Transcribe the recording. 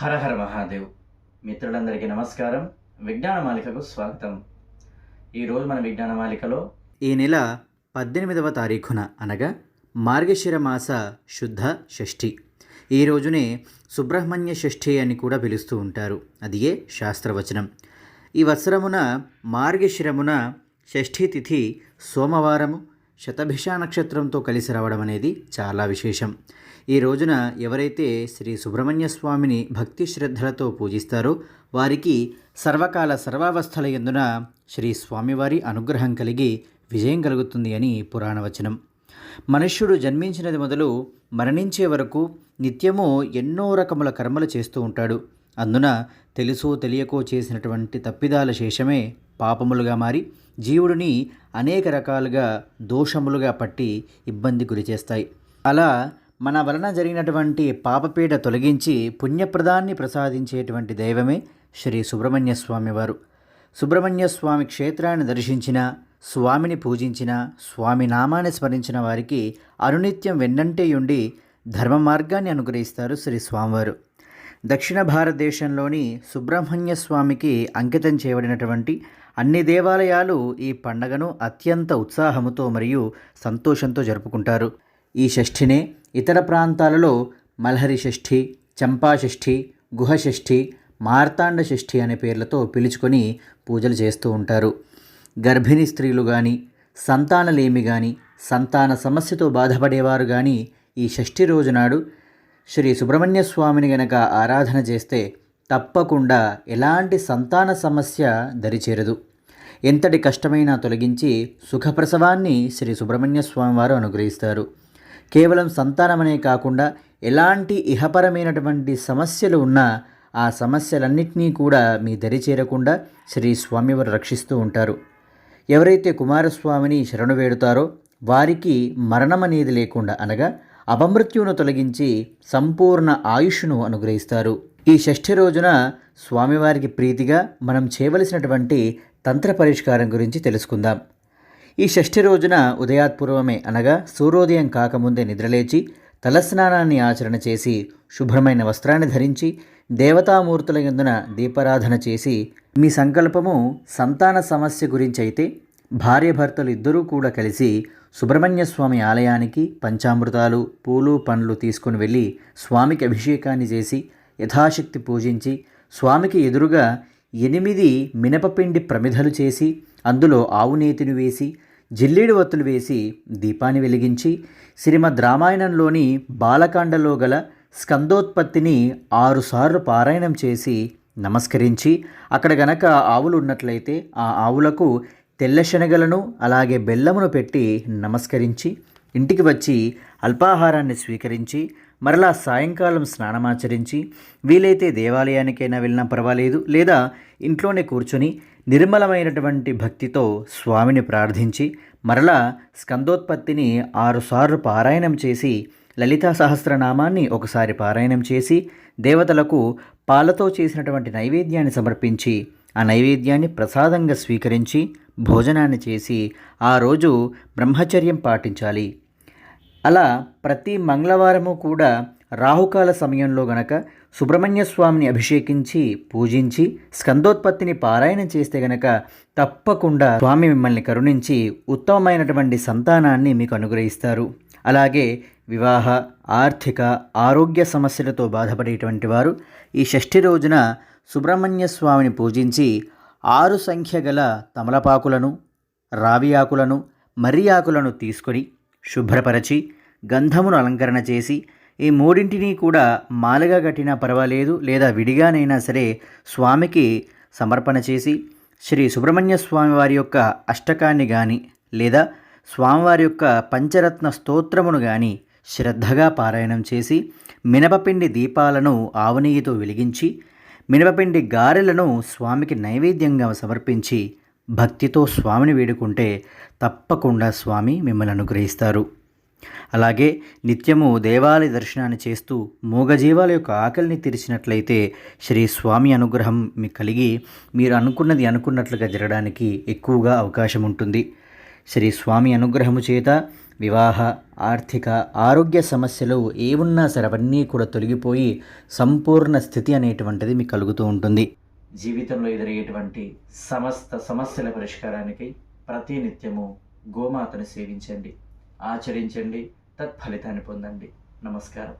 హరహర మహాదేవ్. మిత్రులందరికీ నమస్కారం. విజ్ఞాన మాలికకు స్వాగతం. ఈరోజు మన విజ్ఞాన మాలికలో ఈ నెల పద్దెనిమిదవ తారీఖున అనగా మార్గశిర మాస శుద్ధ షష్ఠి. ఈ రోజునే సుబ్రహ్మణ్య షష్ఠి అని కూడా పిలుస్తూ ఉంటారు. అది ఏ శాస్త్రవచనం? ఈ వత్సరమున మార్గశిరమున షష్ఠీ తిథి సోమవారము శతభిష నక్షత్రంతో కలిసి రావడం అనేది చాలా విశేషం. ఈ రోజున ఎవరైతే శ్రీ సుబ్రహ్మణ్య స్వామిని భక్తి శ్రద్ధలతో పూజిస్తారో వారికి సర్వకాల సర్వావస్థల ఎందున శ్రీ స్వామివారి అనుగ్రహం కలిగి విజయం కలుగుతుంది అని పురాణవచనం. మనుష్యుడు జన్మించినది మొదలు మరణించే వరకు నిత్యము ఎన్నో రకముల కర్మలు చేస్తూ ఉంటాడు. అందున తెలుసో తెలియకో చేసినటువంటి తప్పిదాల శేషమే పాపములుగా మారి జీవుడిని అనేక రకాలుగా దోషములుగా పట్టి ఇబ్బంది గురిచేస్తాయి అలా మన వలన జరిగినటువంటి పాపపీట తొలగించి పుణ్యప్రదాన్ని ప్రసాదించేటువంటి దైవమే శ్రీ సుబ్రహ్మణ్య స్వామి వారు. సుబ్రహ్మణ్య స్వామి క్షేత్రాన్ని దర్శించిన స్వామిని పూజించిన స్వామి నామాన్ని స్మరించిన వారికి అనునిత్యం వెన్నంటే ఉండి ధర్మ మార్గాన్ని అనుగ్రహిస్తారు శ్రీ స్వామివారు. దక్షిణ భారతదేశంలోని సుబ్రహ్మణ్య స్వామికి అంకితం చేయబడినటువంటి అన్ని దేవాలయాలు ఈ పండగను అత్యంత ఉత్సాహముతో మరియు సంతోషంతో జరుపుకుంటారు. ఈ షష్ఠినే ఇతర ప్రాంతాలలో మల్హరి షష్ఠి చంపా షష్ఠి గుహ షష్ఠి మార్తాండ షష్ఠి అనే పేర్లతో పిలుచుకొని పూజలు చేస్తూ ఉంటారు. గర్భిణీ స్త్రీలు కానీ సంతానలేమి కానీ సంతాన సమస్యతో బాధపడేవారు కానీ ఈ షష్ఠి రోజు నాడు శ్రీ సుబ్రహ్మణ్య స్వామిని గనక ఆరాధన చేస్తే తప్పకుండా ఎలాంటి సంతాన సమస్య దరిచేరదు. ఎంతటి కష్టమైనా తొలగించి సుఖప్రసవాన్ని శ్రీ సుబ్రహ్మణ్య స్వామివారు అనుగ్రహిస్తారు. కేవలం సంతానమనే కాకుండా ఎలాంటి ఇహపరమైనటువంటి సమస్యలు ఉన్నా ఆ సమస్యలన్నింటినీ కూడా మీ దరి చేరకుండా శ్రీ స్వామివారు రక్షిస్తూ ఉంటారు. ఎవరైతే కుమారస్వామిని శరణు వేడుతారో వారికి మరణం అనేది లేకుండా అనగా అపమృత్యువును తొలగించి సంపూర్ణ ఆయుష్ను అనుగ్రహిస్తారు. ఈ షష్ఠి రోజున స్వామివారికి ప్రీతిగా మనం చేయవలసినటువంటి తంత్ర పరిష్కారం గురించి తెలుసుకుందాం. ఈ షష్ఠి రోజున ఉదయాత్పూర్వమే అనగా సూర్యోదయం కాకముందే నిద్రలేచి తలస్నానాన్ని ఆచరణ చేసి శుభ్రమైన వస్త్రాన్ని ధరించి దేవతామూర్తుల యందున దీపారాధన చేసి మీ సంకల్పము సంతాన సమస్య గురించి అయితే భార్యభర్తలు ఇద్దరూ కూడా కలిసి సుబ్రహ్మణ్య స్వామి ఆలయానికి పంచామృతాలు పూలు పండ్లు తీసుకుని వెళ్ళి స్వామికి అభిషేకాన్ని చేసి యథాశక్తి పూజించి స్వామికి ఎదురుగా ఎనిమిది మినపపిండి ప్రమిదలు చేసి అందులో ఆవు నేతిని వేసి జిల్లేడు వత్తులు వేసి దీపాన్ని వెలిగించి శ్రీమద్ రామాయణంలోని బాలకాండలో గల స్కందోత్పత్తిని ఆరుసార్లు పారాయణం చేసి నమస్కరించి అక్కడ గనక ఆవులు ఉన్నట్లయితే ఆ ఆవులకు తెల్ల శనగలను అలాగే బెల్లమును పెట్టి నమస్కరించి ఇంటికి వచ్చి అల్పాహారాన్ని స్వీకరించి మరలా సాయంకాలం స్నానమాచరించి వీలైతే దేవాలయానికైనా వెళ్ళినా పర్వాలేదు లేదా ఇంట్లోనే కూర్చొని నిర్మలమైనటువంటి భక్తితో స్వామిని ప్రార్థించి మరలా స్కందోత్పత్తిని ఆరుసార్లు పారాయణం చేసి లలితా సహస్రనామాన్ని ఒకసారి పారాయణం చేసి దేవతలకు పాలతో చేసినటువంటి నైవేద్యాన్ని సమర్పించి ఆ నైవేద్యాన్ని ప్రసాదంగా స్వీకరించి భోజనాన్ని చేసి ఆ రోజు బ్రహ్మచర్యం పాటించాలి. అలా ప్రతి మంగళవారము కూడా రాహుకాల సమయంలో గనక సుబ్రహ్మణ్య స్వామిని అభిషేకించి పూజించి స్కందోత్పత్తిని పారాయణం చేస్తే గనక తప్పకుండా స్వామి మిమ్మల్ని కరుణించి ఉత్తమమైనటువంటి సంతానాన్ని మీకు అనుగ్రహిస్తారు. అలాగే వివాహ ఆర్థిక ఆరోగ్య సమస్యలతో బాధపడేటువంటి వారు ఈ షష్ఠి రోజున సుబ్రహ్మణ్య స్వామిని పూజించి ఆరు సంఖ్య గల తమలపాకులను రావి ఆకులను మర్రి ఆకులను తీసుకొని శుభ్రపరచి గంధమును అలంకరణ చేసి ఈ మూడింటిని కూడా మాలగా కట్టినా పర్వాలేదు లేదా విడిగానైనా సరే స్వామికి సమర్పణ చేసి శ్రీ సుబ్రహ్మణ్య స్వామి వారి యొక్క అష్టకాన్ని కానీ లేదా స్వామివారి యొక్క పంచరత్న స్తోత్రమును కానీ శ్రద్ధగా పారాయణం చేసి మినపపిండి దీపాలను ఆవునెయ్యితో వెలిగించి మినపపిండి గారెలను స్వామికి నైవేద్యంగా సమర్పించి భక్తితో స్వామిని వేడుకుంటే తప్పకుండా స్వామి మిమ్మల్ని అనుగ్రహిస్తారు. అలాగే నిత్యము దేవాలయ దర్శనాన్ని చేస్తూ మూగజీవాల యొక్క ఆకలిని తీర్చినట్లయితే శ్రీ స్వామి అనుగ్రహం మీకు కలిగి మీరు అనుకున్నది అనుకున్నట్లుగా జరగడానికి ఎక్కువగా అవకాశం ఉంటుంది. శ్రీ స్వామి అనుగ్రహము చేత వివాహ ఆర్థిక ఆరోగ్య సమస్యలు ఏమున్నా సరే అవన్నీ కూడా తొలగిపోయి సంపూర్ణ స్థితి అనేటువంటిది మీకు కలుగుతూ ఉంటుంది. జీవితంలో ఎదురయ్యేటువంటి సమస్త సమస్యల పరిష్కారానికి ప్రతినిత్యము గోమాతను సేవించండి ఆచరించండి తత్ఫలితాన్ని పొందండి. నమస్కారం.